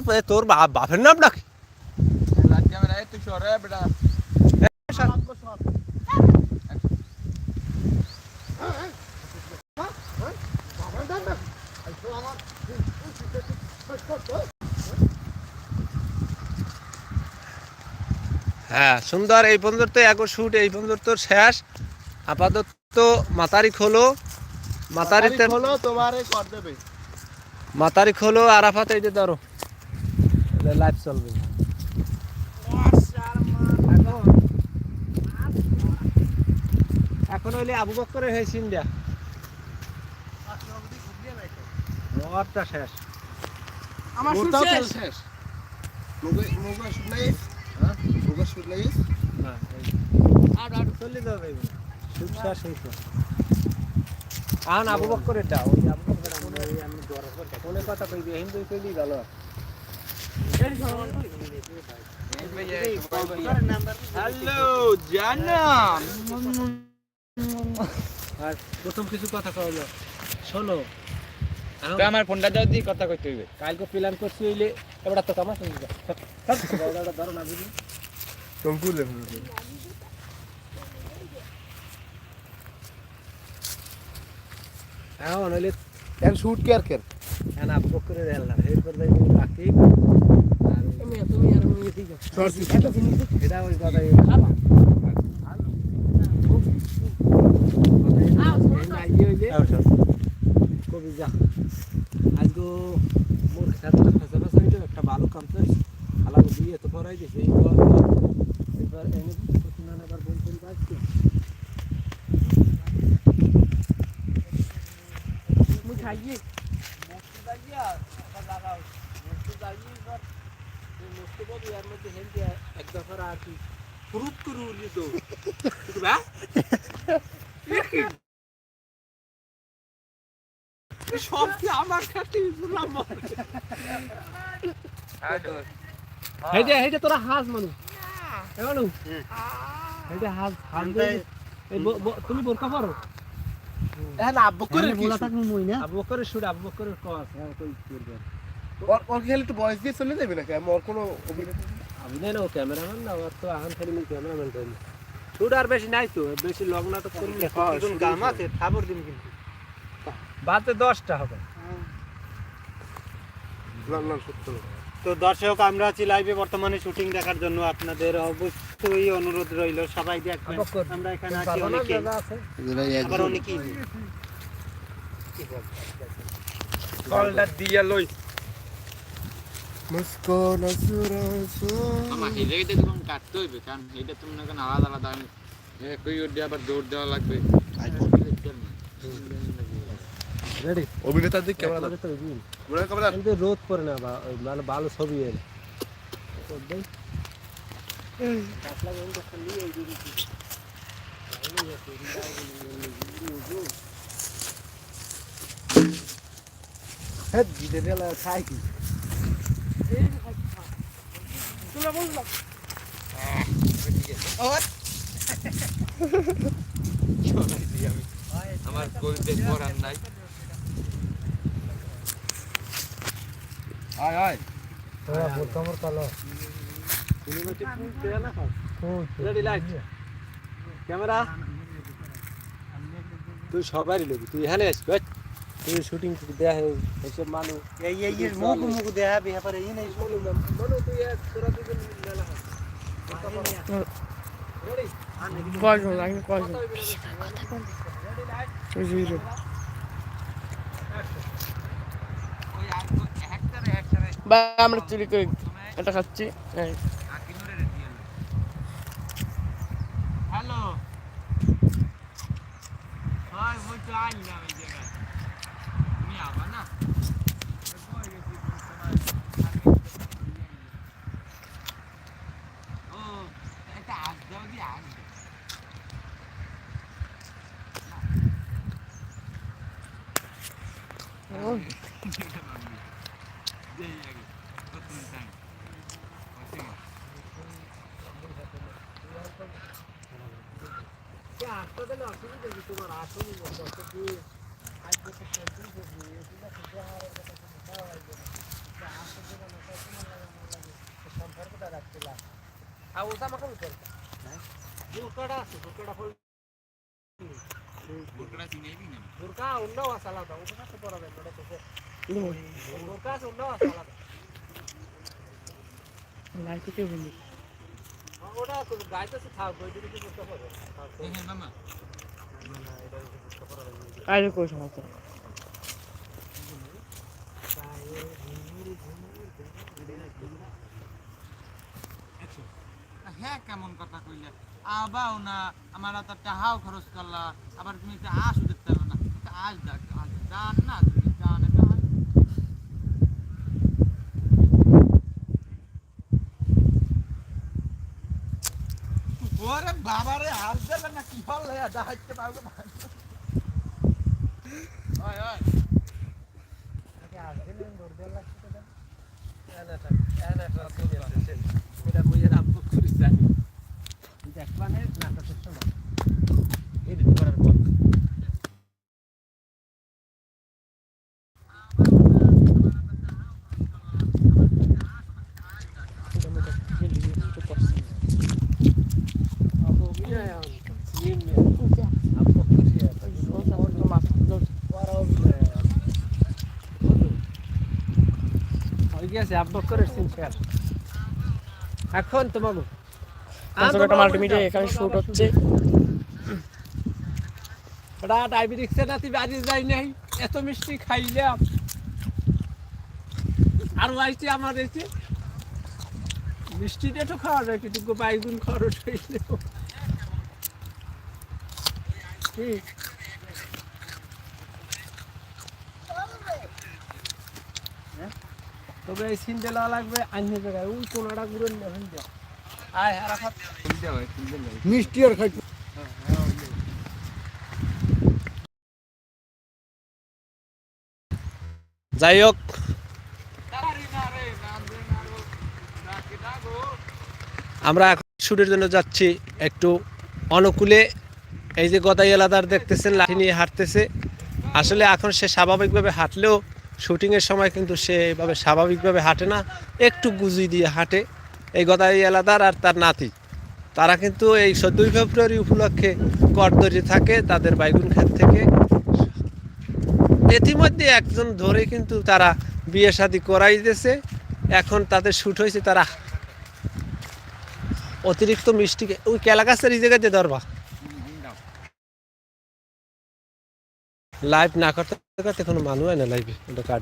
বাপ তোর বাপ বাপের নাম সরে হ্যাঁ সুন্দর এই পর্যন্ত একো শুট এই পর্যন্ত শেষ। আপাতত মাতারি খোলো। মাতারিতে হলো তোমারে কর দেবে। মাতারি খোলো আরাফাত এই যে ধরো। লাইভ চলবে। এখন এখন হইলে আবু বক্করের হয়েছে ইন্ডিয়া। ওয়ারটা শেষ। আমার শেষ। শেষ। মুগে মুগে শুট নাই? হ্যাঁ? মুগে শুট নাই? না আর আর চলে যাবে শুট শেষ হইতো আন আবু বক্করের দা ওই আবু বক্কর আমি আমি করে কোনে কথা কইবি হিন্দু কইলি ভালো। হ্যালো জানাম আর প্রথম কিছু কথা কইলো শোনো এখন তো আমার ফোনটা দাও দি কথা কইতে হইবে। কালকে প্ল্যান করছি হইলে এবারে তো কামা শুনবি ধরো না বুঝি এখন হইলে এন শুট কে আর কে এখন আবু বক্করের হেলনা এরপর যাই বাকি আর তুমি তুমি আর আমি এদিকে এটা ওই কথা কবি যা আজকে মোর সাথে ফেসা ফেসা হইল একটা ভালো কাম তো আলাদা দিয়ে তো করাই দিছে এই কর এবার এনে প্রতিদিন এবার বল করি বাজছে মুই খাইয়ে মস্ত দাইয়া সব কি আমার কাছে শুনলাম হেইটা হেইটা তোরা হাস মানুষ এমানু হেইটা হাস হাস এই ব- ব- তুমি বোরকা পরো? এন আব্বু করে কি আবু বকরের শুট আবু বকরের কস। হ্যাঁ কই করবে? ওর ওর খেলে একটু বয়স দিয়ে চলে যাবে নাকি? আমার কোনো অভিনেতা আমি না ও ক্যামেরাম্যান না ওর তো আহান খালি ক্যামেরাম্যান করি শুট আর বেশি নাই তো বেশি লং নাটক করি না গাম আছে খাবার দিন কিন্তু। বাতে দশটা হবে। তো দর্শক আমরা আছি লাইভে বর্তমানে শুটিং দেখার জন্য। আপনাদের অবশ্যই অনুরোধ রইল সবাই দেখবেন। আমরা এখানে আছি অনেকে। আবার অনেকেই। কলটা দিয়া লই। মুস্কো নসুরা আমার হেলে তো কাটতে হইবে কারণ এটা তো মনে করেন আলাদা আলাদা আমি কই ওর দিয়ে আবার দৌড় দেওয়া লাগবে রেডি অভিনেতার দিক ক্যামেরা মনে ক্যামেরা কিন্তু রোদ পড়ে না বা মানে ভালো ছবি এর দেই কাটলা গন্ধ খালি এই দিকে হ্যাঁ দিতে গেলে খাই কি আমার গরিবদের করার নাই। আয় আয়। তোরা বোরকা কালো তুমি মতে ফুল দে না খাও রেডি লাইট ক্যামেরা তুই সবারই লবি তুই এখানে আসবি এই। শুটিং দেয়া এসব মানুষ। এই এই এই মুখ মুখ দেখা বিহার এই নাই মানু তুই এক তোরা দুজন মিলে কয়জন লাগবে কয়জন ওই আর একটারে একটারে বা আমরা চুরি করে এটা খাচ্ছি। হ্যালো হয় মই তো আইলাম గుర్కా ఉండవు అసలు ఉండకపోరా আজ হ্যাঁ কেমন কথা কইলে আবাও না। আমার তো টাহাও খরচ করলা আবার তুমি একটা দেখতে পারবে না আশ দেখ না তুমি জান এটা আশ। ওরে বাবারে হাল দেবে না কি হল দেখাইতে পারবে না। ওই ওই। এটা বইয়ের আব্বু করি যায় দেখবা না নাটকের সময়। এডিট করার পর আব্বু অভিনয় নিয়ে আব্বু খুশি আছে ওই সমস্যা তো মাথা ধরছে। হয়ে গেছে আব্বা করে সিনফেল এখন তোমাকে পঞ্চগড় মাল্টিমিডিয়া এখানে শুট হচ্ছে। ওটা ডায়াবেটিক্সের নাতি বাড়ি যাই নাই। এত মিষ্টি খাইলাম। আর আইছে আমার এসে মিষ্টিটা তো খাওয়া যায় কিন্তু বাইগুন খরচ হইলে কি? তবে এই সিন দেওয়া লাগবে আন্য জায়গায়। ওই কোনাটা ঘুরে যাও। আয় মিষ্টি আর খাইতে। যাই হোক। আমরা এখন শুটের জন্য যাচ্ছি একটু অনুকূলে। এই যে গদাই এলাদার দেখতেছেন লাঠি নিয়ে হাঁটতেছে। আসলে এখন সে স্বাভাবিকভাবে হাঁটলেও শুটিংয়ের সময় কিন্তু সে এভাবে স্বাভাবিকভাবে হাঁটে না, একটু গুজি দিয়ে হাঁটে। এই গদাই এলাদার আর তার নাতি। তারা কিন্তু এই চোদ্দই ফেব্রুয়ারি উপলক্ষে করদরি থাকে তাদের বাইগুন ক্ষেত থেকে। ইতিমধ্যে একজন ধরে কিন্তু তারা বিয়ে শাদি করাই দিয়েছে। এখন তাদের শ্যুট হয়েছে তারা। অতিরিক্ত মিষ্টি ওই কেলা গাছের এই জায়গাতে ধরবা লাইভ না করতে করতে কোনো মানুষ হয় লাইভে ওটা কাটি